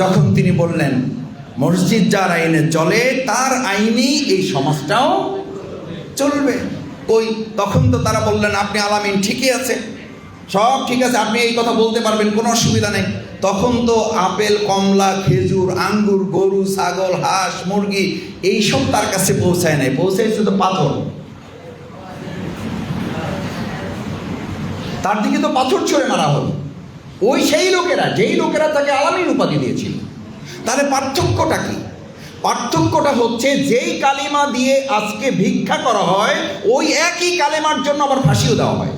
যখন তিনি বললেন, মসজিদ যার আইনে চলে, তার আইনেই এই সমাজটাও চলবে। ওই তখন তো তারা বললেন, আপনি আলামিন ঠিকই আছে। সব ঠিক আছে, আপনি এই কথা বলতে পারবেন, কোনো অসুবিধা নেই। তখন তো আপেল, কমলা, খেজুর, আঙ্গুর, গরু, ছাগল, হাঁস, মুরগি, এইসব তার কাছে পৌঁছায় নাই। পৌঁছায় শুধু পাথর। তার দিকে তো পাথর ছড়ে মারা হলো। ওই সেই লোকেরা, যেই লোকেরা তাকে আলামিন উপাধি দিয়েছিল। তাহলে পার্থক্যটা কি? পার্থক্যটা হচ্ছে যেই কালিমা দিয়ে আজকে ভিক্ষা করা হয়, ওই একই কালেমার জন্য আবার ফাঁসিও দেওয়া হয়।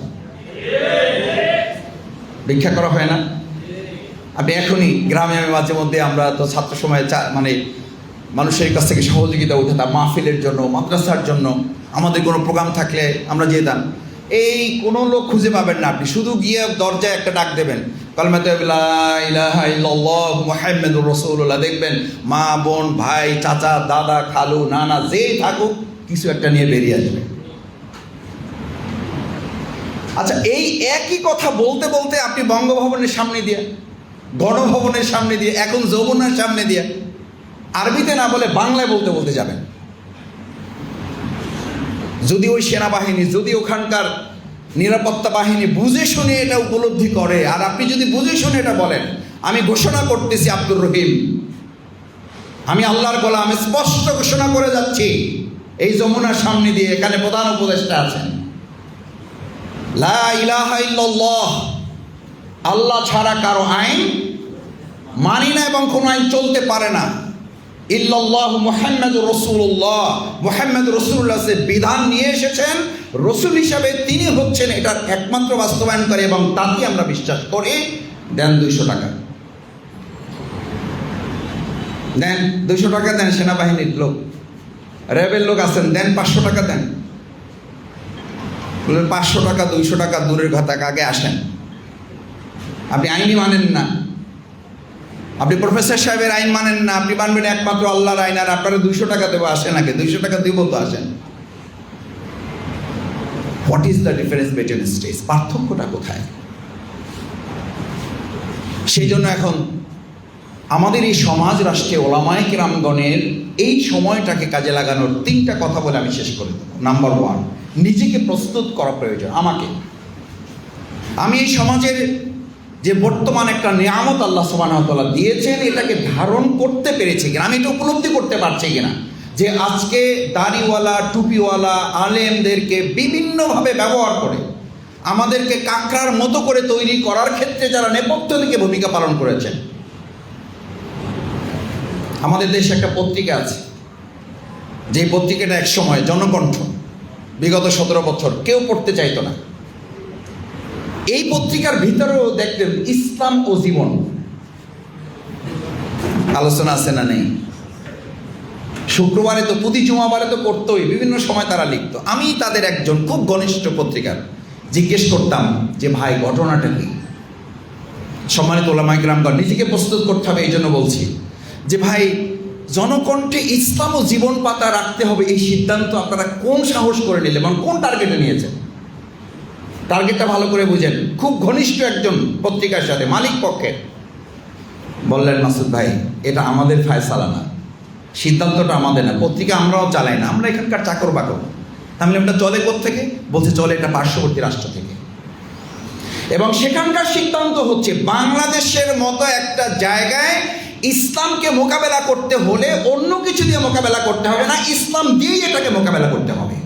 ভিক্ষা করা হয় না? আপনি এখনই গ্রামে আমি মাঝে মধ্যে আমরা তো ছাত্র সময়ে মানে মানুষের কাছ থেকে সহযোগিতা উঠাতাম, মাহফিলের জন্য, মাদ্রাসার জন্য। আমাদের কোনো প্রোগ্রাম থাকলে আমরা যেতাম। এই কোনো লোক খুঁজে পাবেন না আপনি। শুধু গিয়ে দরজায় একটা ডাক দেবেন। দেখবেন মা, বোন, ভাই, চাচা, দাদা, খালু, নানা, যেই থাকুক, কিছু একটা নিয়ে বেরিয়ে আসবে। আচ্ছা এই একই কথা বলতে বলতে আপনি বঙ্গভবনের সামনে দিয়ে, গণভবনের সামনে দিয়ে, এখন যমুনার সামনে দিয়ে, আরবিতে না বলে বাংলায় বলতে বলতে যাবেন। যদি ওই সেনাবাহিনী, যদি ওখানকার নিরাপত্তা বাহিনী বুঝে শুনে এটা উপলব্ধি করে। আর আপনি যদি বুঝে শুনে এটা বলেন, আমি ঘোষণা করতেছি আব্দুর রহিম। আমি আল্লাহর গলা আমি স্পষ্ট ঘোষণা করে যাচ্ছি, এই যমুনার সামনে দিয়ে এখানে প্রধান উপদেষ্টা আছেন। লা আল্লাহ ছাড়া কারও আইন মানি না এবং কোনো আইন চলতে পারে না। ইল্লাল্লাহ মোহাম্মদ রসুল্লাহ মোহাম্মদ রসুল্লাহ সে বিধান নিয়ে এসেছেন রসুল হিসাবে তিনি হচ্ছেন এটার একমাত্র বাস্তবায়নকারী এবং তাকে আমরা বিশ্বাস করে দেন দুইশো টাকা। দেন দুইশো টাকা দেন সেনাবাহিনীর লোক। র্যাবের লোক আছেন, দেন পাঁচশো টাকা দেন। পাঁচশো টাকা, দুইশো টাকা, দূরের কথা আগে আসেন? আপনি আইনই মানেন না। আপনি প্রফেসর সাহেবের আইন মানেন না, আপনি মানবেন একমাত্র আল্লাহর আইন, আর আপনারা দুইশো টাকা দেবো আসেন আগে দুইশো টাকা দিব তো আসেন। What is the difference between stage পার্থক্যটা কোথায়? সেই জন্য এখন আমাদের এই সমাজ রাষ্ট্রে ওলামায় কিরামগণের এই সময়টাকে কাজে লাগানোর তিনটা কথা বলে আমি শেষ করে দেবো। নাম্বার ওয়ান নিজেকে প্রস্তুত করা প্রয়োজন। আমাকে। আমি এই সমাজের যে বর্তমান একটা নিয়ামত আল্লাহ সুবাহতাল্লাহ দিয়েছেন, এটাকে ধারণ করতে পেরেছি কিনা, আমি এটা উপলব্ধি করতে পারছি কিনা? যে আজকে দাড়িওয়ালা, টুপিওয়ালা, আলেমদেরকে বিভিন্নভাবে ব্যবহার করে, আমাদেরকে কাঁকড়ার মতো করে তৈরি করার ক্ষেত্রে যারা নেপথ্য থেকে ভূমিকা পালন করেছেন। আমাদের দেশে একটা পত্রিকা আছে যে পত্রিকাটা এক সময় জনকণ্ঠ, বিগত সতেরো বছর, কেউ পড়তে চাইতো না। এই পত্রিকার ভিতরেও দেখতেন ইসলাম ও জীবন। আলোচনা আছে না নেই? শুক্রবারে তো প্রতি জুমাবারে তো করতোই, বিভিন্ন সময় তারা লিখতো। আমি তাদের একজন খুব ঘনিষ্ঠ পত্রিকার। জিজ্ঞেস করতাম যে, ভাই, ঘটনাটা কি? সম্মানিত ওলামাইগ্রামগণ নিজেকে প্রস্তুত করতে হবে এই জন্য বলছি যে, ভাই, জনকণ্ঠে ইসলাম ও জীবন পাতা রাখতে হবে, এই সিদ্ধান্ত আপনারা কোন সাহস করে নিলেন এবং কোন টার্গেটে নিয়েছেন? টার্গেটটা ভালো করে বুঝেন। খুব ঘনিষ্ঠ একজন পত্রিকার সাথে, মালিক পক্ষের বললেন, মাসুদ ভাই, এটা আমাদের ফায়সালা না। সিদ্ধান্তটা আমাদের না, পত্রিকা আমরাও চালাই না, আমরা এখানকার চাকর বাকর। তাহলে এটা চলে থেকে বলছে চলে এটা পার্শ্ববর্তী রাষ্ট্র থেকে। এবং সেখানকার সিদ্ধান্ত হচ্ছে, বাংলাদেশের মতো একটা জায়গায় ইসলামকে মোকাবেলা করতে হলে অন্য কিছু দিয়ে মোকাবেলা করতে হবে না, ইসলাম দিয়েই এটাকে মোকাবেলা করতে হবে।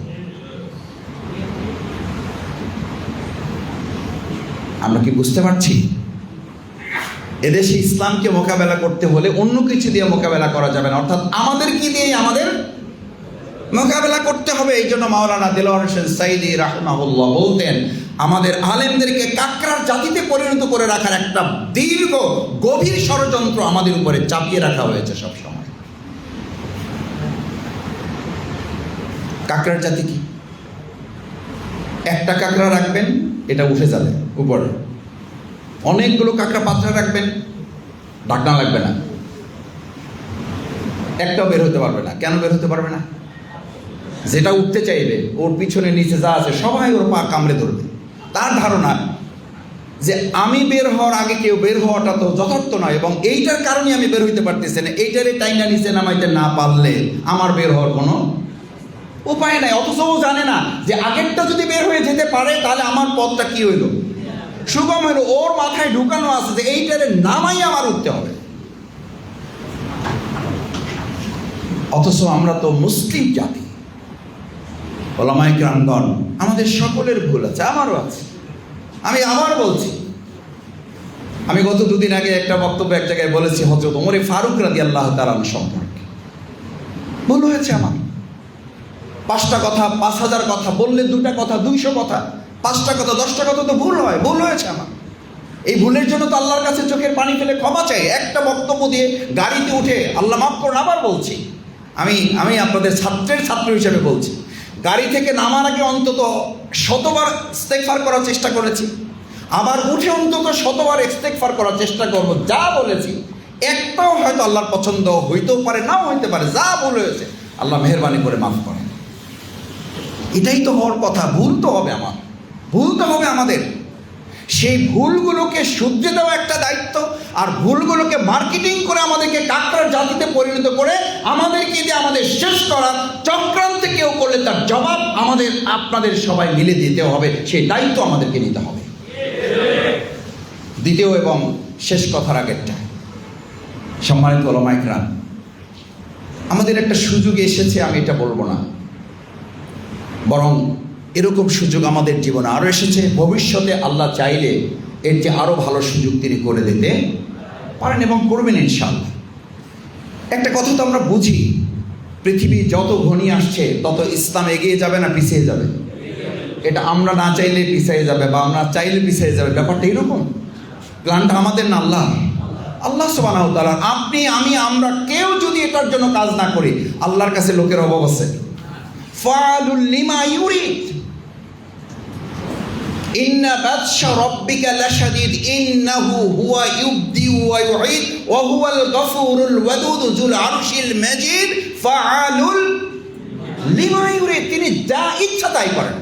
আমরা কি বুঝতে পারছি? এদেশে ইসলামকে মোকাবেলা করতে হলে অন্য কিছু দিয়ে মোকাবেলা করা যাবে না। অর্থাৎ আমাদের কি দিয়ে আমাদের মোকাবেলা করতে হবে? এই জন্য মাওলানা দিলওয়ার হোসেন সাইদি রাহমাহুল্লাহ বলতেন, আমাদের আলেমদেরকে কাকরার জাতিতে পরিণত করে রাখার একটা দীর্ঘ, গভীর ষড়যন্ত্র আমাদের উপরে চাপিয়ে রাখা হয়েছে সব সময় কাকরার জাতি কি? একটা কাকড়া রাখবেন, এটা উঠে যাবে উপরে। অনেকগুলো কাঁকড়া পাত্রা রাখবেন ঢাকনা লাগবে না। একটাও বের হতে পারবে না। কেন বের হতে পারবে না? যেটা উঠতে চাইবে, ওর পিছনে নিচে যা আছে, সবাই ওর পা কামড়ে ধরবে। তার ধারণা যে আমি বের হওয়ার আগে কেউ বের হওয়াটা তো যথার্থ নয়, এবং এইটার কারণে আমি বের হইতে পারতেছি না। এইটারে টাইনা নিচে নামাইতে না পারলে আমার বের হওয়ার কোনো উপায় নাই। অথচ ও জানে না যে আগেরটা যদি বের হয়ে যেতে পারে, তাহলে আমার পথটা কি হইল? সুগম হইল ওর মাথায় ঢুকানো আছে যে এইটারে নামাই আমার উঠতে হবে। অথচ আমরা তো মুসলিম জাতি। ওলামাই গ্রামগণ আমাদের সকলের ভুল আছে, আমারও আছে। আমি আবার বলছি, আমি গত দুদিন আগে একটা বক্তব্য এক জায়গায় বলেছি হজরত ওমরে ফারুক রাদি আল্লাহ তালান সম্পর্কে। ভুল হয়েছে আমার। পাঁচটা কথা, পাঁচ হাজার কথা, বললে দুটা কথা, দুইশো কথা। পাঁচটা কথা, দশটা কথা তো ভুল হয়, ভুল হয়েছে আমার। এই ভুলের জন্য তো আল্লাহর কাছে চোখের পানি ফেলে ক্ষমা চাই। একটা বক্তব্য দিয়ে গাড়িতে উঠে আল্লাহ মাফ করুন, আবার বলছি। আমি আমি আপনাদের ছাত্রের ছাত্র হিসেবে বলছি। গাড়ি থেকে নামার আগে অন্তত শতবার ইস্তেকফার করার চেষ্টা করেছি। আবার উঠে অন্তত শতবার ইস্তেকফার করার চেষ্টা করব, যা বলেছি। একটাও হয়তো আল্লাহর পছন্দ হইতেও পারে, নাও হইতে পারে, যা ভুল হয়েছে, আল্লাহ মেহরবানি করে মাফ করেন। এটাই তো হওয়ার কথা, ভুল তো হবে আমার। ভুল তো হবে আমাদের। সেই ভুলগুলোকে শুধরে দেওয়া একটা দায়িত্ব, আর ভুলগুলোকে মার্কেটিং করে আমাদেরকে কাকড়ার জাতিতে পরিণত করে আমাদেরকে দিয়ে আমাদের শেষ করার চক্রান্তে কেউ করলে তার জবাব আমাদের, আপনাদের সবাই মিলে দিতে হবে। সেই দায়িত্ব আমাদেরকে নিতে হবে। দ্বিতীয় এবং শেষ কথার আগেরটা। সম্মানিত ওলামাইকরাম আমাদের একটা সুযোগ এসেছে, আমি এটা বলব না। বরং এরকম সুযোগ আমাদের জীবনে আরও এসেছে। ভবিষ্যতে আল্লাহ চাইলে এর যে আরও ভালো সুযোগ তিনি করে দিতে পারেন এবং করবেন ইনশাল্লাহ একটা কথা তো আমরা বুঝি, পৃথিবী যত ঘনি আসছে, তত ইসলাম এগিয়ে যাবে না পিছিয়ে যাবে? এটা আমরা না চাইলে পিছিয়ে যাবে বা আমরা চাইলে পিছিয়ে যাবে, ব্যাপারটা এরকম। প্ল্যানটা আমাদের না, আল্লাহ। আল্লাহ সুবাহ তাআলা, আপনি, আমি, আমরা কেউ যদি এটার জন্য কাজ না করি, আল্লাহর কাছে লোকের অভাব আছে। ফালুল লিমা ইন্না বাদশা রব্বিকা লাশাদীদ, ইন্নাহু হুয়া ইউবদি ওয়া ইউঈদ, ওয়া হুয়াল গফুরুল ওয়াদুদ যুল আরশিল মাজিদ, ফাআলুল লিমা ইউরিদ। তিনি যা ইচ্ছা তাই করেন।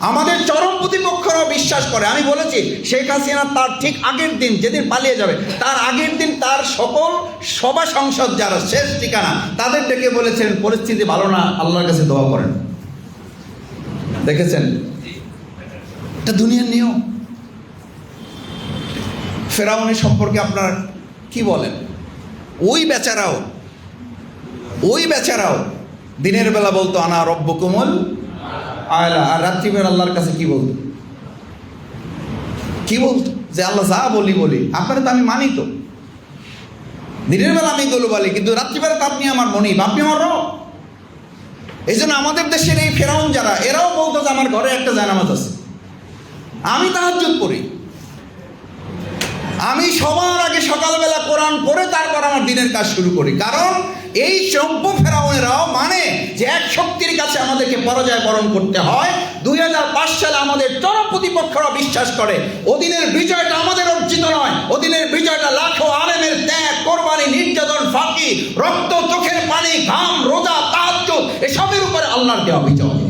আমাদের চরম প্রতিপক্ষরা বিশ্বাস করে। আমি বলেছি, শেখ হাসিনা তার ঠিক আগের দিন যেদিন পালিয়ে যাবে, তার আগের দিন তার সকল সভা সংসদ যারা শেষ ঠিকানা, তাদের ডেকে বলেছেন, পরিস্থিতি ভালো না, আল্লাহর কাছে দোয়া করেন। দেখেছেন? এটা দুনিয়ার নিয়ম। ফেরাউনের সম্পর্কে আপনার কি বলেন? ওই বেচারাও ওই বেচারাও দিনের বেলা বলতো, আনা রব্য কোমল আয়লা আর রাত্রিবেলা আল্লাহর কাছে কি বলতো? কি বলতো? যে আল্লাহ যা বলি বলি। আপনারা তো আমি মানি তো। দিনের বেলা আমি এগুলো বলি, কিন্তু রাত্রিবেলা তো আপনি আমার মনি আপনি আমার রব। এই জন্য আমাদের দেশের এই ফেরাউন যারা, এরাও বলতো যে আমার ঘরে একটা জানামাজ আছে। আমি তাহাজ্জুদ করি আমি সবার আগে সকালবেলা কোরআন পড়ে তারপর আমার দিনের কাজ শুরু করি। কারণ এই চম্প ফেরাউনেরাও মানে যে এক শক্তির কাছে আমাদেরকে পরাজয় বরণ করতে হয়। দুই হাজার পাঁচ সালে আমাদের চরম প্রতিপক্ষরা বিশ্বাস করে ওদিনের বিজয়টা আমাদের অর্জিত নয়। ওদিনের বিজয়টা লাখো আলেমের ত্যাগ, কোরবানি, নির্যাতন, ফাঁকি, রক্ত, চোখের পানি, ঘাম, রোজা, তাহাজ্জুদ, এসবের উপরে আল্লাহর দেওয়া বিজয়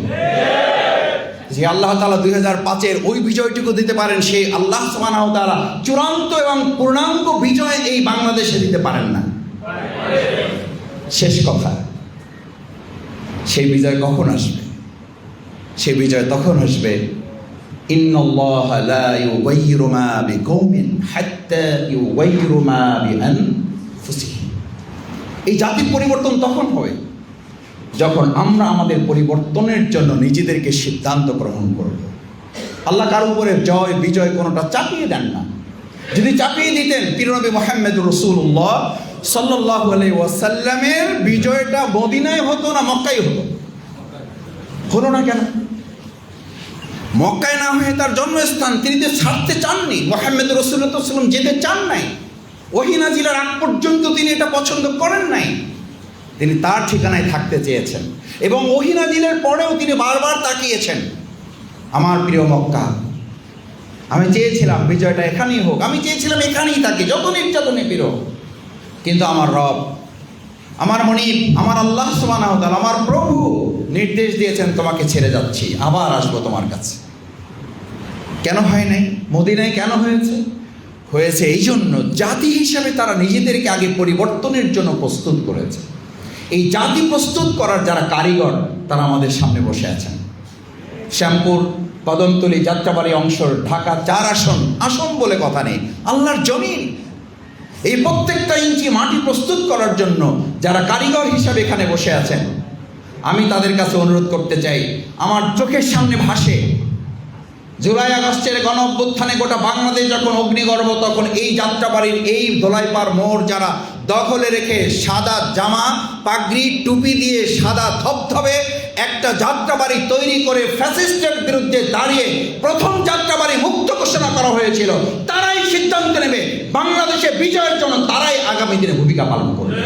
যে আল্লাহ তালা দুই হাজার পাঁচের ওই বিজয়টুকু দিতে পারেন, সেই আল্লাহ সুবানাও তারা চূড়ান্ত এবং পূর্ণাঙ্গ বিজয় এই বাংলাদেশে দিতে পারেন না। শেষ কথা, সেই বিজয় কখন আসবে? সে বিজয় তখন আসবে এই জাতির পরিবর্তন তখন হয় যখন আমরা আমাদের পরিবর্তনের জন্য নিজেদেরকে সিদ্ধান্ত গ্রহণ করব, আল্লাহ কার উপরে জয়, বিজয় কোনোটা চাপিয়ে দেন না। যদি চাপিয়ে দিতেন পিরনবী মোহাম্মদ রসুল্লাহ সাল্লাহ ওয়াসাল্লামের বিজয়টা মদিনায় হতো না মক্কাই হতো? হলো না কেন? মক্কায় না হয়ে তার জন্মস্থান তিনি তো ছাড়তে চাননি, মোহাম্মদ রসুল্লাহাম যেতে চান নাই। ওহিনা জেলার আগ পর্যন্ত তিনি এটা পছন্দ করেন নাই। তিনি তার ঠিকানায় থাকতে চেয়েছেন। এবং ওহিনা দিনের পরেও তিনি বারবার তাকিয়েছেন। আমার প্রিয় মক্কা, আমি চেয়েছিলাম বিজয়টা এখানেই হোক, আমি চেয়েছিলাম এখানেই থাকি, যত নির্যাতনে প্রিয় কিন্তু আমার রব, আমার মনিব, আমার আল্লাহ সুবাহ আমার প্রভু নির্দেশ দিয়েছেন, তোমাকে ছেড়ে যাচ্ছি, আবার আসব তোমার কাছে। কেন হয় নাই? মদিনায় কেন হয়েছে? হয়েছে এই জন্য জাতি হিসাবে তারা নিজেদেরকে আগে পরিবর্তনের জন্য প্রস্তুত করেছে। এই জাতি প্রস্তুত করার যারা কারিগর, তারা আমাদের সামনে বসে আছেন। শ্যামপুর কদমতলী যাত্রাবাড়ি অংশ ঢাকা চার আসন আসন বলে কথা নেই, আল্লাহর জমিন। এই প্রত্যেকটা ইঞ্চি মাটি প্রস্তুত করার জন্য যারা কারিগর হিসাবে এখানে বসে আছেন, আমি তাদের কাছে অনুরোধ করতে চাই, আমার চোখের সামনে ভাসে। জুলাই আগস্টের গণ অভ্যুত্থানে গোটা বাংলাদেশ যখন অগ্নিগর্ভ, তখন এই যাত্রাবাড়ির এই দোলাইপার মোড় যারা দখলে রেখে সাদা জামা, পাগড়ি, টুপি দিয়ে সাদা ধবধবে একটা যাত্রাবাড়ি তৈরি করে ফ্যাসিস্টের বিরুদ্ধে দাঁড়িয়ে প্রথম যাত্রাবাড়ি মুক্ত ঘোষণা করা হয়েছিল। তারাই সিদ্ধান্ত নেবে, বাংলাদেশে বিজয়ের জন্য তারাই আগামী দিনে ভূমিকা পালন করবে।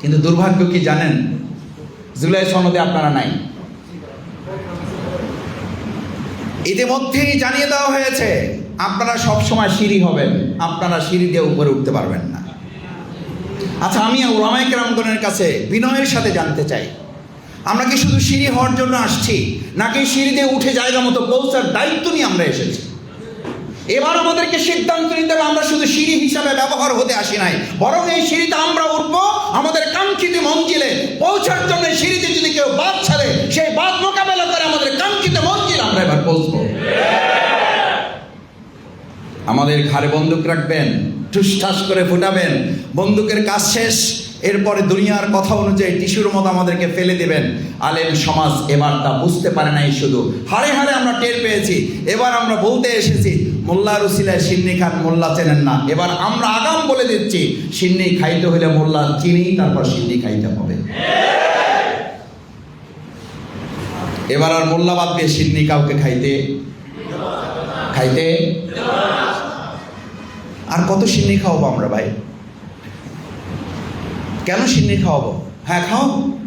কিন্তু দুর্ভাগ্য কি জানেন? জুলাই সনদে আপনারা নাই। ইতিমধ্যেই জানিয়ে দেওয়া হয়েছে আপনারা সব সময় সিঁড়ি হবেন, আপনারা সিঁড়ি দিয়ে উপরে উঠতে পারবেন না। আচ্ছা আমি ওলামাই কেরামগণের কাছে বিনয়ের সাথে জানতে চাই। আমরা কি শুধু সিঁড়ি হওয়ার জন্য আসছি, নাকি সিঁড়ি দিয়ে উঠে জায়গা মতো পৌঁছার দায়িত্ব নিয়ে আমরা এসেছি? এবার আমাদেরকে সিদ্ধান্ত নিতে হবে, আমরা শুধু সিঁড়ি হিসাবে ব্যবহার হতে আসি নাই। বরং এই সিঁড়িতে আমরা উঠব, আমাদের কাঙ্ক্ষিত মঞ্জিলে পৌঁছার জন্য সিঁড়িতে যদি কেউ বাদ ছাড়ে, সেই বাদ মোকাবেলা করে আমাদের কাঙ্ক্ষিত মঞ্জিল আমরা এবার পৌঁছবো। আমাদের ঘাড়ে বন্দুক রাখবেন, ঠুসঠাস করে ফুটাবেন, বন্দুকের কাজ শেষ। এরপরে দুনিয়ার কথা অনুযায়ী টিস্যুর মতো আমাদেরকে ফেলে দেবেন। আলেম সমাজ এবার তা বুঝতে পারে নাই শুধু। হারে হারে আমরা টের পেয়েছি। এবার আমরা বলতে এসেছি মোল্লা রুসিলায় সিন্নি খান মোল্লা চেনেন না। এবার আমরা আগাম বলে দিচ্ছি, সিন্নি খাইতে হলে মোল্লা চিনি তারপর সিন্নি খাইতে হবে। এবার আর মোল্লা বাদ দিয়ে সিন্নি কাউকে খাইতে? খাইতে? আর কত সিন্নি খাওয়াবো আমরা ভাই? কেন সিন্নি খাওয়াবো? হ্যাঁ খাওয়াবো।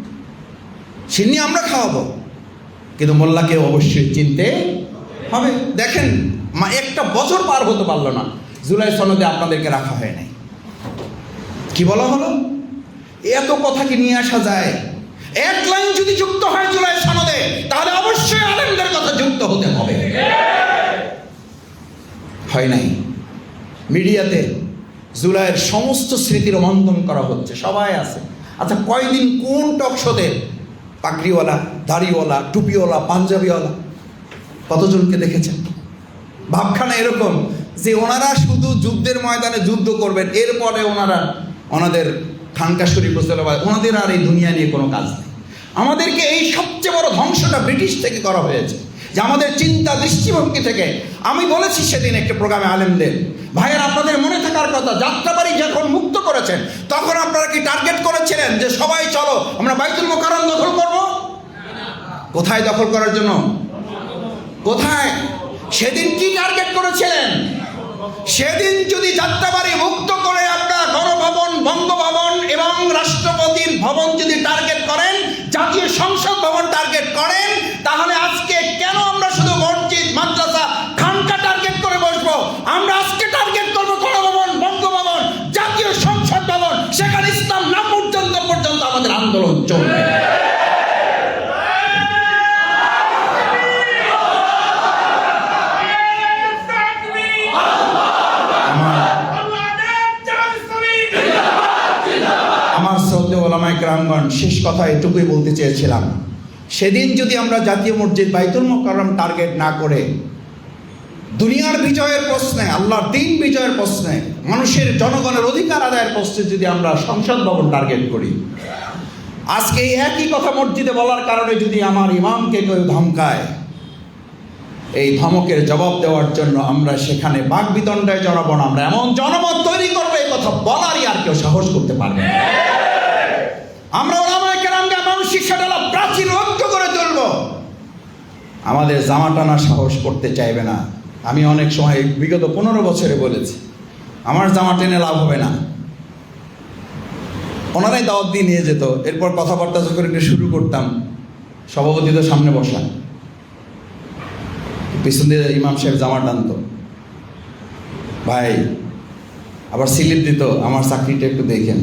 সিন্নি আমরা খাওয়াবো। কিন্তু মোল্লাকে অবশ্যই চিনতে হবে। দেখেন, মা, একটা বছর পার হতে পারল না। জুলাই সনদে আপনাদেরকে রাখা হয় নাই। কি বলা হলো? এত কথা কি নিয়ে আসা যায়? এক লাইন যদি যুক্ত হয় জুলাই সনদে, তাহলে অবশ্যই আলেমদের কথা যুক্ত হতে হবে। হয় নাই? মিডিয়াতে জুলাইয়ের সমস্ত স্মৃতি রোমন্থন করা হচ্ছে, সবাই আছে। আচ্ছা কয়দিন কোন টক শোতে পাগড়িওয়ালা, দাড়িওয়ালা, টুপিওয়ালা, পাঞ্জাবিওয়ালা কতজনকে দেখেছেন? ভাবখানা এরকম যে ওনারা শুধু যুদ্ধের ময়দানে যুদ্ধ করবেন, এরপরে ওনারা ওনাদের খানকা শরীফ মুসলমান ওনাদের আর এই দুনিয়া নিয়ে কোনো কাজ নেই। আমাদেরকে এই সবচেয়ে বড় ধ্বংসটা ব্রিটিশ থেকে করা হয়েছে, যে আমাদের চিন্তা দৃষ্টিভঙ্গি থেকে আমি বলেছি সেদিন একটা প্রোগ্রামে আলেমদের। ভাইয়ের, আপনাদের মনে থাকার কথা, যাত্রাবাড়ি যখন মুক্ত করেছেন, তখন আপনারা কি টার্গেট করেছিলেন যে সবাই চলো, আমরা বাইতুল মোকারম দখল করব? কোথায় দখল করার জন্য? কোথায়? সেদিন কি টার্গেট করেছিলেন? সেদিন যদি যাত্রাবাড়ি মুক্ত করে আপনার গণভবন, বঙ্গভবন এবং রাষ্ট্রপতির ভবন যদি গ্রামগণ শেষ কথা এটুকুই বলতে চেয়েছিলাম। সেদিন যদি আমরা জাতীয় মসজিদ বাইতুল মোকাররম টার্গেট না করে, দুনিয়ার বিজয়ের প্রশ্নে, আল্লাহর দিন বিজয়ের প্রশ্নে, মানুষের জনগণের অধিকার আদায়ের প্রশ্নে যদি আমরা সংসদ ভবন টার্গেট করি, আজকে এই একই কথা মসজিদে বলার কারণে যদি আমার ইমামকে কেউ ধমকায়, এই ধমকের জবাব দেওয়ার জন্য আমরা সেখানে বাক বিতণ্ডায় জড়াবো না, আমরা এমন জনমত তৈরি করব, এই কথা বলারই আর কেউ সাহস করতে পারবে না। আমরা ওলামায় কেরামকে মানসিক সাডালা প্রাচীন ঐক্য করে তুলব। আমাদের জামা টানা সাহস করতে চাইবে না। আমি অনেক সময় বিগত পনেরো বছরে বলেছি, আমার জামা টেনে লাভ হবে না। ওনারাই দাওয়াত দিয়ে নিয়ে যেত, এরপর কথাবার্তা যখন একটু শুরু করতাম, সভাপতি তো সামনে বসা পিছন দিয়ে ইমাম সাহেব জামা টানতো। ভাই, আবার স্লিপ দিত, আমার চাকরিটা একটু দেখেন।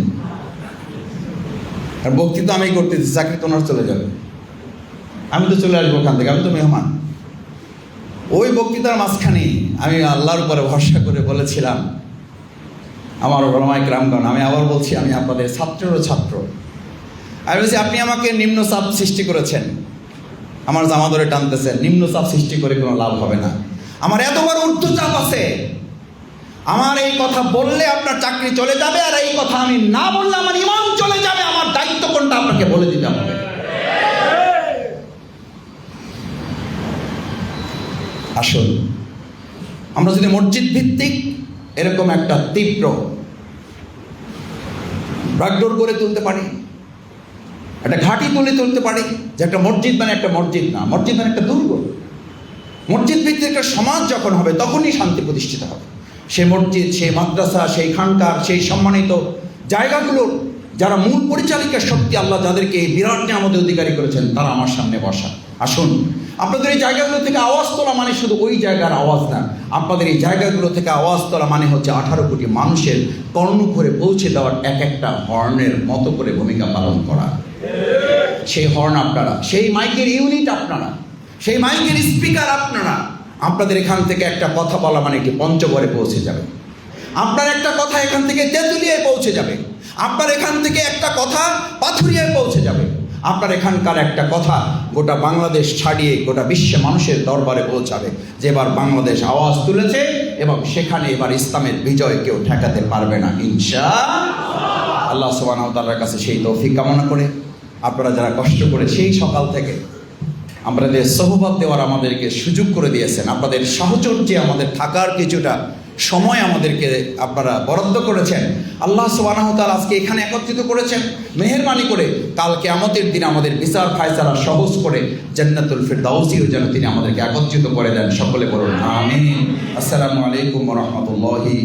আর বক্তৃতা আমি করতেছি, চাকরি তো ওনার চলে যাবে। আমি তো চলে আসব ওখান থেকে, আমি তো মেহমান। ওই বক্তৃতার মাঝখানে আমি আল্লাহর উপরে ভরসা করে বলেছিলাম, আমার রমাইক রামগণ আমি আবার বলছি, আমি আপনাদের ছাত্রেরও ছাত্র। আমি বলছি, আপনি আমাকে নিম্ন চাপ সৃষ্টি করেছেন। আমার জামা ধরে টানতেছেন, নিম্ন চাপ সৃষ্টি করে কোনো লাভ হবে না। আমার এত বড় ঊর্ধ্ব আছে। আমার এই কথা বললে আপনার চাকরি চলে যাবে, আর এই কথা আমি না বললে আমার ইমান চলে যাবে। দায়িত্ব কোনটা আপনাকে বলে দিতে হবে? আসুন, আমরা যদি মসজিদ ভিত্তিক এরকম একটা তীব্র ব্রাকডোর করে তুলতে পারি, একটা ঘাঁটি তুলে তুলতে পারি, যে একটা মসজিদ মানে একটা মসজিদ না, মসজিদ মানে একটা দুর্গ। মসজিদ ভিত্তিক একটা সমাজ যখন হবে, তখনই শান্তি প্রতিষ্ঠিত হবে। সেই মসজিদ সেই মাদ্রাসা, সেই খানকার, সেই সম্মানিত জায়গাগুলোর যারা মূল পরিচালিকা শক্তি আল্লাহ যাদেরকে বিরাট আমাদের অধিকারী করেছেন, তারা আমার সামনে বসা। আসুন, আপনাদের এই জায়গাগুলো থেকে আওয়াজ তোলা মানে শুধু ওই জায়গার আওয়াজ না, আপনাদের এই জায়গাগুলো থেকে আওয়াজ তোলা মানে হচ্ছে আঠারো কোটি মানুষের কর্ণ করে পৌঁছে দেওয়ার এক একটা হর্নের মতো করে ভূমিকা পালন করা। সেই হর্ন আপনারা, সেই মাইকের ইউনিট আপনারা, সেই মাইকের স্পিকার আপনারা, আপনাদের এখান থেকে একটা কথা বলা মানে কি পঞ্চগড়ে পৌঁছে যাবে। আপনার একটা কথা এখান থেকে তেঁতুলিয়ায় পৌঁছে যাবে। আপনার এখান থেকে একটা কথা পাথুরিয়ায় পৌঁছে যাবে। আপনার এখানকার একটা কথা গোটা বাংলাদেশ ছাড়িয়ে গোটা বিশ্বে মানুষের দরবারে পৌঁছাবে। যে এবার বাংলাদেশ আওয়াজ তুলেছে এবং সেখানে এবার ইসলামের বিজয় কেউ ঠেকাতে পারবে না, ইনশা আল্লাহ। সোবান তাল্লার কাছে সেই তৌফিক কামনা করে আপনারা যারা কষ্ট করে সেই সকাল থেকে আমাদের সহভাব দেওয়ার আমাদেরকে সুযোগ করে দিয়েছেন, আপনাদের সাহচর্যে আমাদের থাকার কিছুটা সময় আমাদেরকে আপনারা বরাদ্দ করেছেন। আল্লাহ সুবানাহতাল আজকে এখানে একত্রিত করেছেন। মেহরবানি করে কালকে আমাদের দিন আমাদের বিচার ফায়সালা সহজ করে জান্নাতুল ফিরদাউসিও যেন তিনি আমাদেরকে একত্রিত করে দেন। সকলে বলুন, আমিন। আসসালামু আলাইকুম রহমতুল্লাহি